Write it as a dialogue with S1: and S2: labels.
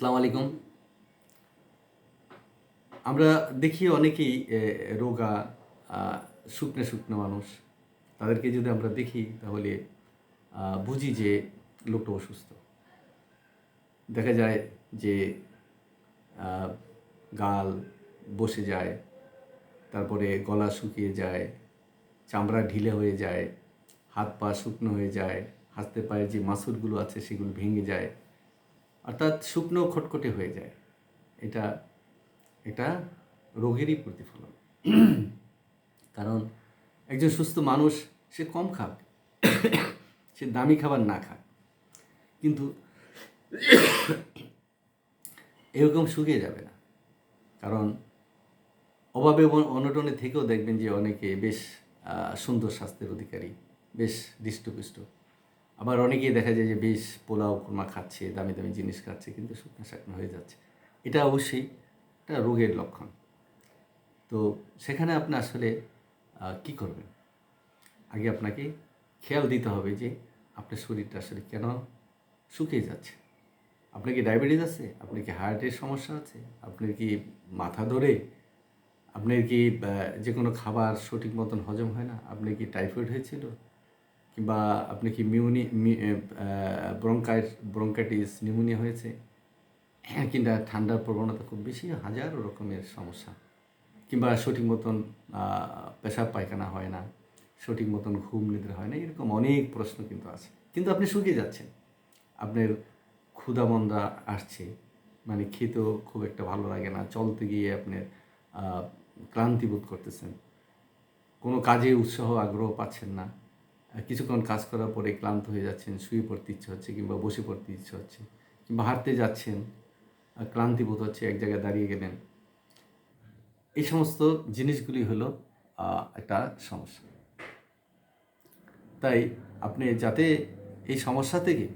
S1: আসসালামু আলাইকুম। আমরা দেখি অনেকেই রোগা শুকনো শুকনো মানুষ। তাদেরকে যদি আমরা দেখি তাহলে বুঝি যে লোকটা অসুস্থ। দেখা যায় যে গাল বসে যায়, তারপরে গলা শুকিয়ে যায়, চামড়া ঢিলে হয়ে যায়, হাত পা শুকনো হয়ে যায় হাতে পায়ে যে মাসুলগুলো আছে সেগুলো ভেঙে যায়। অর্থাৎ শুকনো খটখটে হয়ে যায়। এটা এটা রোগেরই প্রতিফলন। কারণ একজন সুস্থ মানুষ, সে কম খাবে সে দামি খাবার না খাক। কিন্তু এরকম শুকিয়ে যাবে না। কারণ অভাবে অনটনে থেকেও দেখবেন যে অনেকে বেশ সুন্দর স্বাস্থ্যের অধিকারী, বেশ হৃষ্টপুষ্ট আবার অনেকেই দেখা যায় যে বেশ পোলাও কুরমা খাচ্ছে, দামি দামি জিনিস খাচ্ছে, কিন্তু শুকনো শাকনো হয়ে যাচ্ছে। এটা অবশ্যই একটা রোগের লক্ষণ। তো সেখানে আপনি আসলে কি করবেন? আগে আপনাকে খেয়াল দিতে হবে যে আপনার শরীরটা আসলে কেন শুকিয়ে যাচ্ছে। আপনার কি ডায়াবেটিস আছে? আপনার কি হার্টের সমস্যা আছে? আপনার কি মাথা ধরে? আপনার কি যে কোনো খাবার সঠিক মতন হজম হয় না? আপনার কি টাইফয়েড হয়েছিল? কিংবা আপনি কি মিউনি ব্রঙ্কাই ব্রঙ্কাইটিস নিউমোনিয়া হয়েছে? হ্যাঁ কিংবা ঠান্ডার প্রবণতা খুব বেশি, হাজারো রকমের সমস্যা। কিংবা সঠিক মতন পেশাব পায়খানা হয় না, সঠিক মতন ঘুম নিদ্রা হয় না, এরকম অনেক প্রশ্ন কিন্তু আছে। কিন্তু আপনি শুকিয়ে যাচ্ছেন। আপনার ক্ষুধামন্দা আসছে মানে খেতেও খুব একটা ভালো লাগে না, চলতে গিয়ে আপনার ক্লান্তি বোধ করতেছেন। কোনো কাজে উৎসাহ, আগ্রহ পাচ্ছেন না। কিছুক্ষণ কাজ করার পরে ক্লান্ত হয়ে যাচ্ছেন, শুয়ে পড়তে ইচ্ছে হচ্ছে কিংবা বসে পড়তে ইচ্ছে হচ্ছে কিংবা হাঁটতে যাচ্ছেন ক্লান্তি বোধ হচ্ছে এক জায়গায় দাঁড়িয়ে গেলেন। এই সমস্ত জিনিসগুলি হলো একটা সমস্যা। তাই আপনি যাতে এই সমস্যা থেকে